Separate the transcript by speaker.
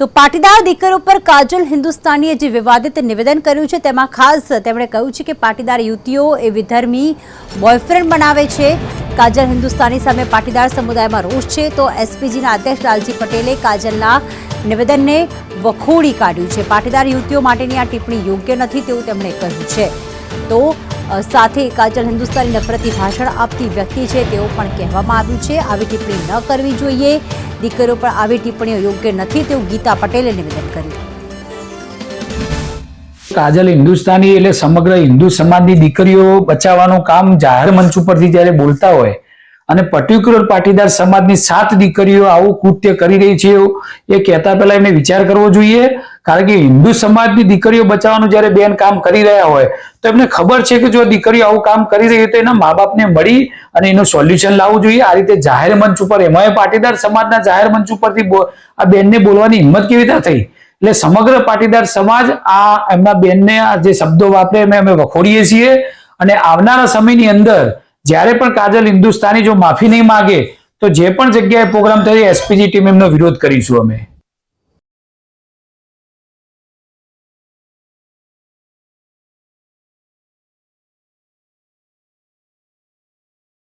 Speaker 1: તો પાટીદાર દીકરીઓ પર કાજલ હિન્દુસ્તાનીએ જે વિવાદિત નિવેદન કર્યું છે, તેમાં ખાસ તેમણે કહ્યું છે કે પાટીદાર યુવતીઓ એ વિધર્મી બોયફ્રેન્ડ બનાવે છે. કાજલ હિન્દુસ્તાની સામે પાટીદાર સમુદાયમાં રોષ છે. તો એસપીજીના અધ્યક્ષ લાલજી પટેલે કાજલના નિવેદનને વખોડી કાઢ્યું છે. પાટીદાર યુવતીઓ માટેની આ ટિપ્પણી યોગ્ય નથી તેવું તેમણે કહ્યું છે. તો સાથે કાજલ હિન્દુસ્તાની નફરતી ભાષણ આપતી વ્યક્તિ છે, તેવું પણ કહેવામાં આવ્યું છે. આવી ટિપ્પણી ન કરવી જોઈએ. દીકરીઓ પર આવી ટિપ્પણીઓ યોગ્ય નથી તેવું ગીતા પટેલે નિવેદન કર્યું.
Speaker 2: કાજલ હિન્દુસ્તાની એટલે સમગ્ર હિન્દુ સમાજની દીકરીઓ બચાવવાનું કામ જાહેર મંચ ઉપરથી જ્યારે બોલતા હોય અને પર્ટિક્યુલર પાટીદાર સમાજની સાત દીકરીઓ આવું કૃત્ય કરી રહી છે એ કહેતા પહેલા એમને વિચાર કરવો જોઈએ. કારણ કે હિન્દુ સમાજની દીકરીઓ બચાવવાનું જ્યારે બેન કામ કરી રહ્યા હોય, તો એમને ખબર છે કે જો દીકરીઓ આવું કામ કરી રહી હોય તો એના મા બાપને મળી અને એનું સોલ્યુશન લાવવું જોઈએ. આ રીતે જાહેર મંચ ઉપર એમાંય પાટીદાર સમાજના જાહેર મંચ ઉપરથી આ બેનને બોલવાની હિંમત કેવી રીતે થઈ? એટલે સમગ્ર પાટીદાર સમાજ આ એમના બેનને આ જે શબ્દો વાપરે અમે વખોડીએ છીએ. અને આવનારા સમયની અંદર જ્યારે પણ કાજલ હિન્દુસ્તાની જો માફી નહીં માગે, તો જે પણ જગ્યાએ પ્રોગ્રામ થાય એસપીજી ટીમ એમનો વિરોધ કરીશું અમે.